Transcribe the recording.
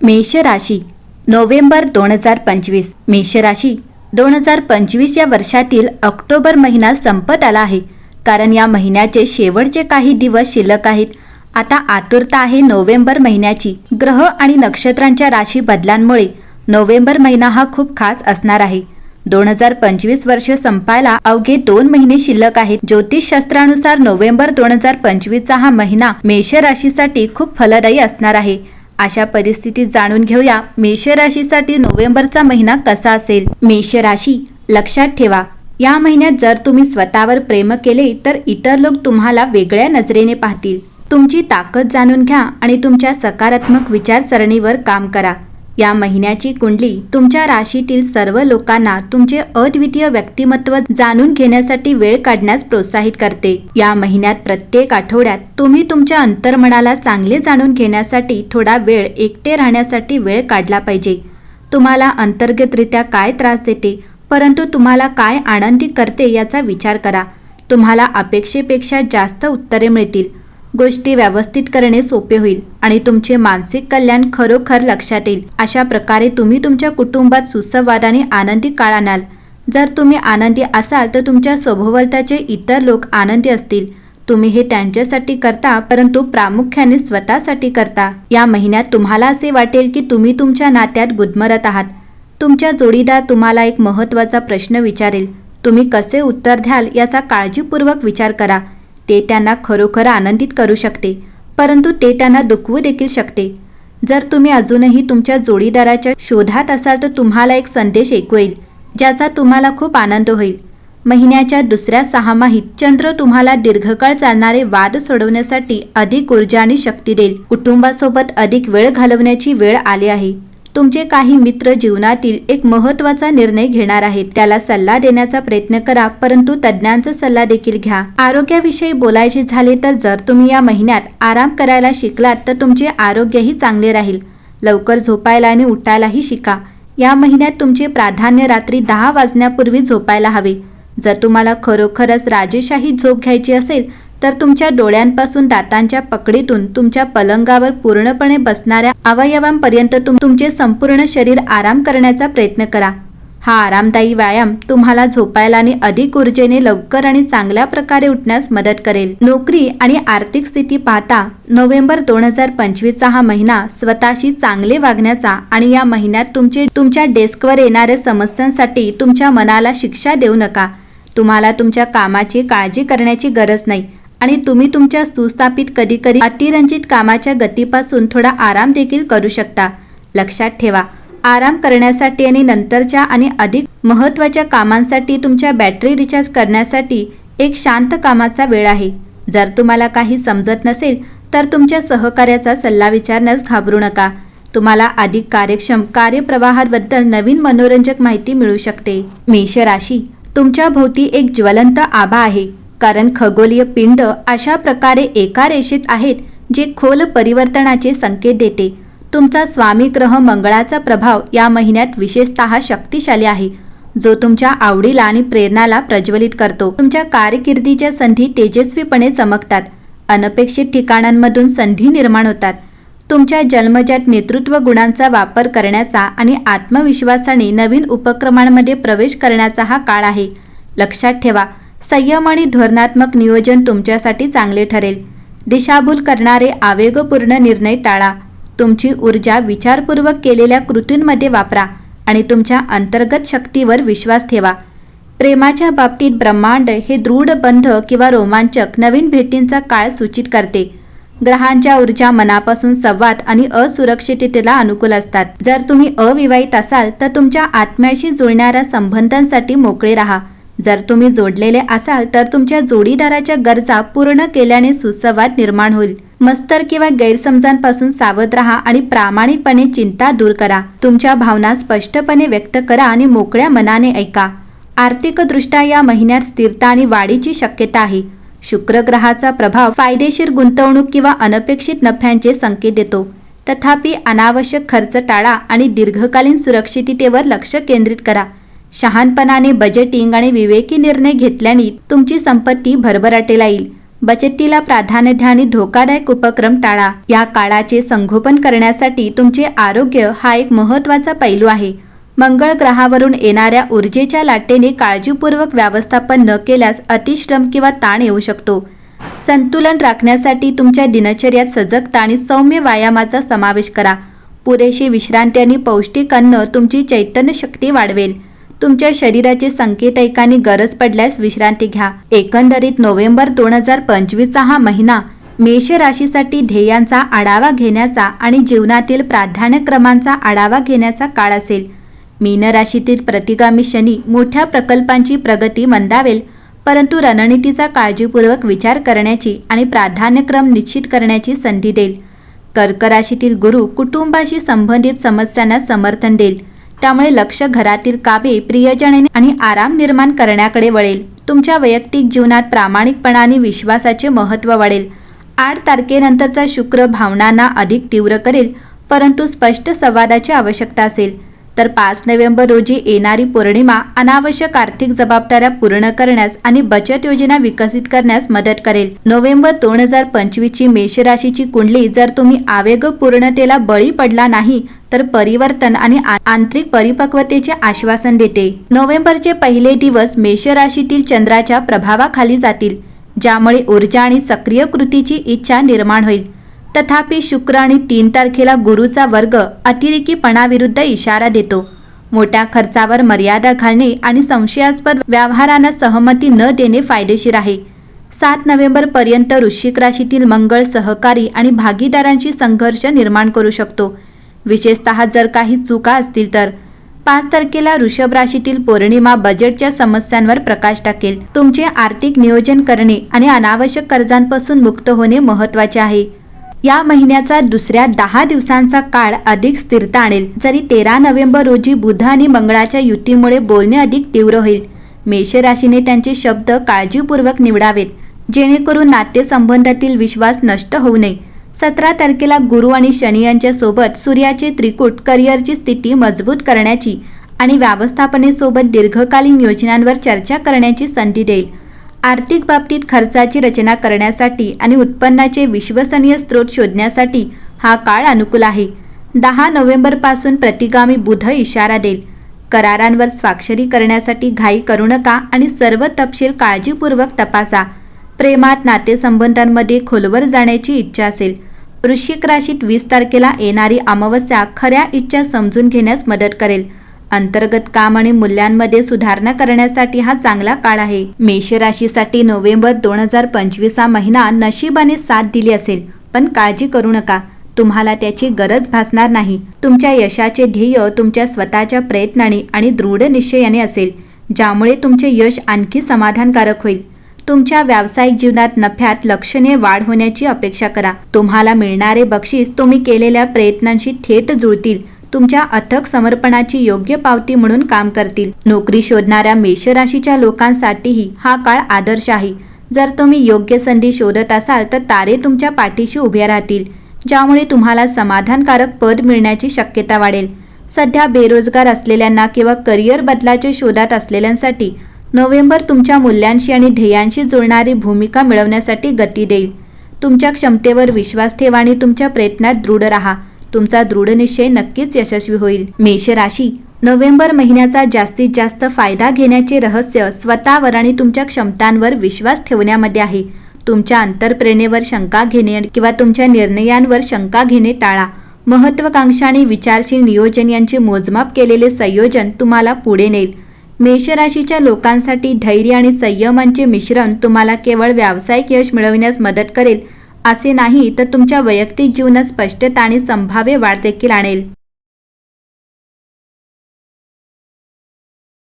मेष राशी नोव्हेंबर दोन हजार पंचवीस. मेष राशी दोन हजार पंचवीस या वर्षातील ऑक्टोबर महिना संपत आला आहे. कारण या महिन्याचे शेवटचे काही दिवस शिल्लक आहेत. आता आतुरता आहे नोव्हेंबर महिन्याची. ग्रह आणि नक्षत्रांच्या राशी बदलांमुळे नोव्हेंबर महिना हा खूप खास असणार आहे. दोन हजार पंचवीस वर्ष संपायला अवघे दोन महिने शिल्लक आहेत. ज्योतिषशास्त्रानुसार नोव्हेंबर दोन हजार पंचवीसचा हा महिना मेष राशीसाठी खूप फलदायी असणार आहे. अशा परिस्थितीत जाणून घेऊया मेष राशीसाठी नोव्हेंबरचा महिना कसा असेल? मेष राशी लक्षात ठेवा. या महिन्यात जर तुम्ही स्वतःवर प्रेम केले तर इतर लोक तुम्हाला वेगळ्या नजरेने पाहतील. तुमची ताकद जाणून घ्या आणि तुमच्या सकारात्मक विचारसरणीवर काम करा. या महिन्याची कुंडली तुमच्या राशीतील सर्व लोकांना तुमचे अद्वितीय व्यक्तिमत्व जाणून घेण्यासाठी वेळ काढण्यास प्रोत्साहित करते. या महिन्यात प्रत्येक आठवड्यात तुम्ही तुमच्या अंतर्मनाला चांगले जाणून घेण्यासाठी थोडा वेळ एकटे राहण्यासाठी वेळ काढला पाहिजे. तुम्हाला अंतर्गतरित्या काय त्रास देते परंतु तुम्हाला काय आनंदी करते याचा विचार करा. तुम्हाला अपेक्षेपेक्षा जास्त उत्तरे मिळतील. गोष्टी व्यवस्थित करणे सोपे होईल आणि तुमचे मानसिक कल्याण खरोखर लक्षात येईल. अशा प्रकारे तुम्ही तुमच्या कुटुंबात सुसंवादाने आनंदी काळ आणाल. जर तुम्ही आनंदी असाल तर तुमच्या सभोवताचे इतर लोक आनंदी असतील. तुम्ही हे त्यांच्यासाठी करता परंतु प्रामुख्याने स्वतःसाठी करता. या महिन्यात तुम्हाला असे वाटेल की तुम्ही तुमच्या नात्यात गुदमरत आहात. तुमच्या जोडीदार तुम्हाला एक महत्त्वाचा प्रश्न विचारेल. तुम्ही कसे उत्तर द्याल याचा काळजीपूर्वक विचार करा. ते त्यांना खरोखर आनंदित करू शकते परंतु ते त्यांना दुखवू देखील शकते. जर तुम्ही अजूनही तुमच्या जोडीदाराच्या शोधात असाल तर तुम्हाला एक संदेश ऐकू येईल ज्याचा तुम्हाला खूप आनंद होईल. महिन्याच्या दुसऱ्या सहामाहीत चंद्र तुम्हाला दीर्घकाळ चालणारे वाद सोडवण्यासाठी अधिक ऊर्जा आणि शक्ती देईल. कुटुंबासोबत अधिक वेळ घालवण्याची वेळ आली आहे. तुमचे काही मित्र जीवनातील एक महत्त्वाचा निर्णय घेणार आहेत. त्याला सल्ला देण्याचा प्रयत्न करा परंतु तज्ज्ञांचा सल्ला देखील घ्या. आरोग्याविषयी बोलायचे झाले तर जर तुम्ही या महिन्यात आराम करायला शिकलात तर तुमचे आरोग्यही चांगले राहील. लवकर झोपायला आणि उठायलाही शिका. या महिन्यात तुमचे प्राधान्य रात्री दहा वाजण्यापूर्वी झोपायला हवे. जर तुम्हाला खरोखरच राजेशाही झोप घ्यायची असेल तर तुमच्या डोळ्यांपासून दातांच्या पकडीतून तुमच्या पलंगावर पूर्णपणे बसणाऱ्या अवयवांपर्यंत तुम तुमचे संपूर्ण शरीर आराम करण्याचा प्रयत्न करा. हा आरामदायी व्यायाम तुम्हाला झोपायला आणि अधिक ऊर्जेने लवकर आणि चांगल्या प्रकारे उठण्यास मदत करेल. नोकरी आणि आर्थिक स्थिती पाहता नोव्हेंबर दोन हजार पंचवीसचा हा महिना स्वतःशी चांगले वागण्याचा आणि या महिन्यात तुमचे तुमच्या डेस्कवर येणाऱ्या समस्यांसाठी तुमच्या मनाला शिक्षा देऊ नका. तुम्हाला तुमच्या कामाची काळजी करण्याची गरज नाही. आणि तुम्ही तुमच्या सुस्थापित कधीकधी अतिरंजित कामाच्या गतीपासून थोडा आराम देखील करू शकता. लक्षात ठेवा आराम करण्यासाठी आणि नंतरच्या आणि अधिक महत्त्वाच्या कामांसाठी तुमच्या बॅटरी रिचार्ज करण्यासाठी एक शांत कामाचा वेळ आहे. जर तुम्हाला काही समजत नसेल तर तुमच्या सहकार्याचा सल्ला विचारण्यास घाबरू नका. तुम्हाला अधिक कार्यक्षम कार्यप्रवाहाबद्दल नवीन मनोरंजक माहिती मिळू शकते. मेष राशी तुमच्या भोवती एक ज्वलंत आभा आहे. कारण खगोलीय पिंड अशा प्रकारे एका रेषेत आहेत जे खोल परिवर्तनाचे संकेत देते. तुमचा स्वामी ग्रह मंगळाचा प्रभाव या महिन्यात विशेषतः शक्तिशाली आहे. जो तुमच्या आवडीला आणि प्रेरणाला प्रज्वलित करतो. तुमच्या कारकिर्दीच्या संधी तेजस्वीपणे चमकतात. अनपेक्षित ठिकाणांमधून संधी निर्माण होतात. तुमच्या जन्मजात नेतृत्व गुणांचा वापर करण्याचा आणि आत्मविश्वासाने नवीन उपक्रमांमध्ये प्रवेश करण्याचा हा काळ आहे. लक्षात ठेवा संयम आणि धोरणात्मक नियोजन तुमच्यासाठी चांगले ठरेल. दिशाभूल करणारे आवेगपूर्ण निर्णय टाळा. तुमची ऊर्जा विचारपूर्वक केलेल्या कृतींमध्ये वापरा आणि तुमच्या अंतर्गत शक्तीवर विश्वास ठेवा. प्रेमाच्या बाबतीत ब्रह्मांड हे दृढ बंध किंवा रोमांचक नवीन भेटींचा काळ सूचित करते. ग्रहांच्या ऊर्जा मनापासून संवाद आणि असुरक्षिततेला अनुकूल असतात. जर तुम्ही अविवाहित असाल तर तुमच्या आत्म्याशी जुळणाऱ्या संबंधांसाठी मोकळे राहा. जर तुम्ही जोडलेले असाल तर तुमच्या जोडीदाराच्या गरजा पूर्ण केल्याने सुसंवाद निर्माण होईल. मस्तर किंवा गैरसमजांपासून सावध राहा आणि प्रामाणिकपणे चिंता दूर करा. तुमच्या भावना स्पष्टपणे व्यक्त करा आणि मोकळ्या मनाने ऐका. आर्थिकदृष्ट्या या महिन्यात स्थिरता आणि वाढीची शक्यता आहे. शुक्र ग्रहाचा प्रभाव फायदेशीर गुंतवणूक किंवा अनपेक्षित नफ्यांचे संकेत देतो. तथापि अनावश्यक खर्च टाळा आणि दीर्घकालीन सुरक्षिततेवर लक्ष केंद्रित करा. शहाणपणाने बजेटिंग आणि विवेकी निर्णय घेतल्याने तुमची संपत्ती भरभराटेला येईल बचतीला प्राधान्य द्या आणि धोकादायक उपक्रम टाळा. या काळाचे संगोपन करण्यासाठी तुमचे आरोग्य हा एक महत्त्वाचा पैलू आहे. मंगळ ग्रहावरून येणाऱ्या ऊर्जेच्या लाटेने काळजीपूर्वक व्यवस्थापन न केल्यास अतिश्रम किंवा ताण येऊ शकतो. संतुलन राखण्यासाठी तुमच्या दिनचर्यात सजगता आणि सौम्य व्यायामाचा समावेश करा. पुरेशी विश्रांती आणि पौष्टिक अन्न तुमची चैतन्य शक्ती वाढवेल. तुमच्या शरीराचे संकेत ऐकानी गरज पडल्यास विश्रांती घ्या. एकंदरीत नोव्हेंबर दोन हजार पंचवीसचा हा महिना मेष राशीसाठी ध्येयांचा आढावा घेण्याचा आणि जीवनातील प्राधान्यक्रमांचा आढावा घेण्याचा काळ असेल. मीन राशीतील प्रतिगामी शनी मोठ्या प्रकल्पांची प्रगती मंदावेल परंतु रणनीतीचा काळजीपूर्वक विचार करण्याची आणि प्राधान्यक्रम निश्चित करण्याची संधी देईल. कर्क राशीतील गुरु कुटुंबाशी संबंधित समस्यांना समर्थन देईल. त्यामुळे लक्ष घरातील कामे प्रियजने आणि आराम निर्माण करण्याकडे वळेल. तुमच्या वैयक्तिक जीवनात प्रामाणिकपणा आणि विश्वासाचे महत्त्व वाढेल आठ तारखेनंतरचा शुक्र भावनांना अधिक तीव्र करेल परंतु स्पष्ट संवादाची आवश्यकता असेल. तर पाच नोव्हेंबर रोजी येणारी पौर्णिमा अनावश्यक आर्थिक जबाबदाऱ्या पूर्ण करण्यास आणि बचत योजना विकसित करण्यास मदत करेल. नोव्हेंबर दोन हजार पंचवीसची मेषराशीची कुंडली जर तुम्ही आवेगपूर्णतेला बळी पडला नाही तर परिवर्तन आणि आंतरिक परिपक्वतेचे आश्वासन देते. नोव्हेंबरचे पहिले दिवस मेष राशीतील चंद्राच्या प्रभावाखाली जातील ज्यामुळे ऊर्जा आणि सक्रिय कृतीची इच्छा निर्माण होईल. तथापि शुक्र आणि तीन तारखेला गुरुचा वर्ग अतिरेकीपणाविरुद्ध इशारा देतो. मोठ्या खर्चावर मर्यादा घालणे आणि संशयास्पद व्यवहारांना सहमती न देणे फायदेशीर आहे. सात नोव्हेंबर पर्यंत वृश्चिक राशीतील मंगळ सहकारी आणि भागीदारांशी संघर्ष निर्माण करू शकतो. विशेषतः जर काही चुका असतील तर. पाच तारखेला वृषभ राशीतील पौर्णिमा बजेटच्या समस्यांवर प्रकाश टाकेल. तुमचे आर्थिक नियोजन करणे आणि अनावश्यक कर्जांपासून मुक्त होणे महत्त्वाचे आहे. या महिन्याचा दुसऱ्या दहा दिवसांचा काळ अधिक स्थिरता आणेल. जरी तेरा नोव्हेंबर रोजी बुध आणि मंगळाच्या युतीमुळे बोलणे अधिक तीव्र होईल. मेष राशीने त्यांचे शब्द काळजीपूर्वक निवडावेत. जेणेकरून नातेसंबंधातील विश्वास नष्ट होऊ नये. सतरा तारखेला गुरु आणि शनी यांच्या सोबत सूर्याचे त्रिकूट करिअरची स्थिती मजबूत करण्याची आणि व्यवस्थापनेसोबत दीर्घकालीन योजनांवर चर्चा करण्याची संधी देईल. आर्थिक बाबतीत खर्चाची रचना करण्यासाठी आणि उत्पन्नाचे विश्वसनीय स्रोत शोधण्यासाठी हा काळ अनुकूल आहे. दहा नोव्हेंबरपासून प्रतिगामी बुध इशारा देईल. करारांवर स्वाक्षरी करण्यासाठी घाई करू नका आणि सर्व तपशील काळजीपूर्वक तपासा. प्रेमात नातेसंबंधांमध्ये खोलवर जाण्याची इच्छा असेल. वृश्चिक राशीत वीस तारखेला येणारी अमावस्या खऱ्या इच्छा समजून घेण्यास मदत करेल. अंतर्गत काम आणि मूल्यांमध्ये सुधारणा करण्यासाठी हा चांगला काळ आहे. मेष राशीसाठी नोव्हेंबर दोन हजार पंचवीस हा महिना नशिबाने साथ दिली असेल पण काळजी करू नका. तुम्हाला त्याची गरज भासणार नाही. तुमच्या यशाचे ध्येय तुमच्या स्वतःच्या प्रयत्नाने आणि दृढ निश्चयाने असेल ज्यामुळे तुमचे यश आणखी समाधानकारक होईल. तुमच्या व्यावसायिक जीवनात नफ्यात लक्षणीय वाढ होण्याची अपेक्षा करा. तुम्हाला मिळणारे बक्षीस तुम्ही केलेल्या प्रयत्नांशी थेट जुळतील. तुमच्या अथक समर्पणाची योग्य पावती म्हणून काम करतील. नोकरी शोधणाऱ्या मेषराशीच्या लोकांसाठीही हा काळ आदर्श आहे. जर तुम्ही योग्य संधी शोधत असाल तर तारे तुमच्या पाठीशी उभे राहतील ज्यामुळे तुम्हाला समाधानकारक पद मिळण्याची शक्यता वाढेल. सध्या बेरोजगार असलेल्यांना किंवा करिअर बदलाच्या शोधात असलेल्यांसाठी नोव्हेंबर तुमच्या मूल्यांशी आणि ध्येयांशी जुळणारी भूमिका मिळवण्यासाठी गती देईल. तुमच्या क्षमतेवर विश्वास ठेवा आणि तुमच्या प्रयत्नात दृढ राहा. तुमचा दृढ निश्चय नक्कीच यशस्वी होईल. मेष राशी नोव्हेंबर महिन्याचा जास्तीत जास्त फायदा घेण्याचे रहस्य स्वतःवर आणि तुमच्या क्षमतांवर विश्वास ठेवण्यामध्ये आहे. तुमच्या अंतरप्रेरणेवर शंका घेणे किंवा तुमच्या निर्णयांवर शंका घेणे टाळा. महत्वाकांक्षा आणि विचारशील नियोजन यांचे मोजमाप केलेले संयोजन तुम्हाला पुढे नेईल. मेषराशीच्या लोकांसाठी धैर्य आणि संयमांचे मिश्रण तुम्हाला केवळ व्यावसायिक यश मिळविण्यास मदत करेल. असे नाही तर तुमच्या वैयक्तिक जीवनात स्पष्टता आणि संभाव्य वाढ देखील आणेल.